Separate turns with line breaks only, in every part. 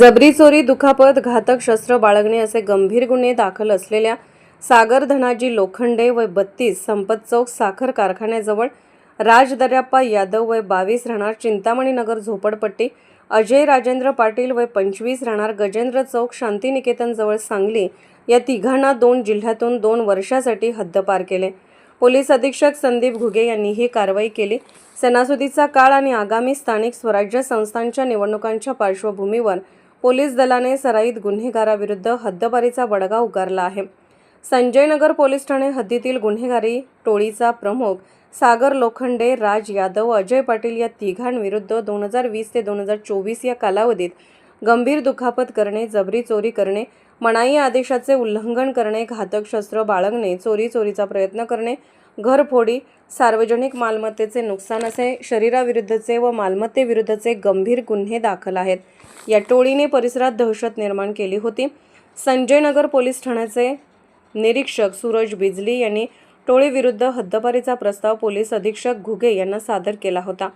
जबरी चोरी दुखापत घातक शस्त्र बाळगणे असे गंभीर गुन्हे दाखल असलेल्या सागर धनाजी लोखंडे वय बत्तीस संपत चौक साखर कारखान्याजवळ राज दर्याप्पा यादव वय बावीस राहणार चिंतामणी नगर झोपडपट्टी अजय राजेंद्र पाटील वय पंचवीस राहणार गजेंद्र चौक शांतिनिकेतनजवळ सांगली या तिघांना दोन जिल्ह्यातून दोन वर्षासाठी हद्दपार केले. पोलीस अधीक्षक संदीप घुगे यांनी ही कारवाई केली. सणासुदीचा काळ आणि आगामी स्थानिक स्वराज्य संस्थांच्या निवडणुकांच्या पार्श्वभूमीवर पोलीस दलाने सराईत गुन्हेगाराविरुद्ध हद्दपारीचा बडगा उगारला आहे. संजयनगर पोलीस ठाणे हद्दीतील गुन्हेगारी टोळीचा प्रमुख सागर लोखंडे राज यादव अजय पाटील या तिघांविरुद्ध दोन हजार वीस ते दोन हजार चोवीस या कालावधीत गंभीर दुखापत करणे जबरी चोरी करणे मनाई आदेशाचे उल्लंघन करणे घातक शस्त्र बाळगणे चोरी चोरीचा प्रयत्न करणे घरफोडी सार्वजनिक मालमत्तेचे नुकसान असे शरीराविरुद्धचे व मालमत्तेविरुद्धचे गंभीर गुन्हे दाखल आहेत. या टोळीने परिसरात दहशत निर्माण केली होती. संजयनगर पोलीस ठाण्याचे निरीक्षक सूरज बिजली यांनी टोळीविरुद्ध हद्दपारीचा प्रस्ताव पोलीस अधीक्षक घुगे यांना सादर केला होता.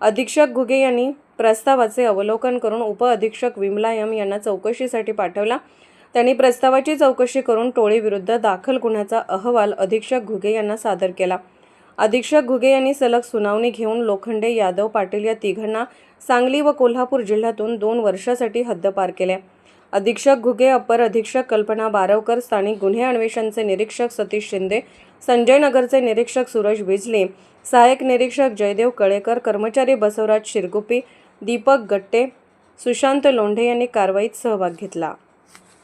अधीक्षक घुगे यांनी प्रस्तावाचे अवलोकन करून उपअधीक्षक विमला यम यांना चौकशीसाठी पाठवला. त्यांनी प्रस्तावाची चौकशी करून टोळीविरुद्ध दाखल गुन्ह्याचा अहवाल अधीक्षक घुगे यांना सादर केला. अधीक्षक घुगे यांनी सलग सुनावणी घेऊन लोखंडे यादव पाटील या तिघांना सांगली व कोल्हापूर जिल्ह्यातून दोन वर्षासाठी हद्दपार केले. अधीक्षक घुगे अपर अधीक्षक कल्पना बारवकर स्थानिक गुन्हे अन्वेषणचे निरीक्षक सतीश शिंदे संजय नगरचे निरीक्षक सूरज बिजले सहाय्यक निरीक्षक जयदेव कळेकर कर्मचारी बसवराज शिरगुपी दीपक गट्टे सुशांत लोंढे यांनी कारवाईत सहभाग घेतला.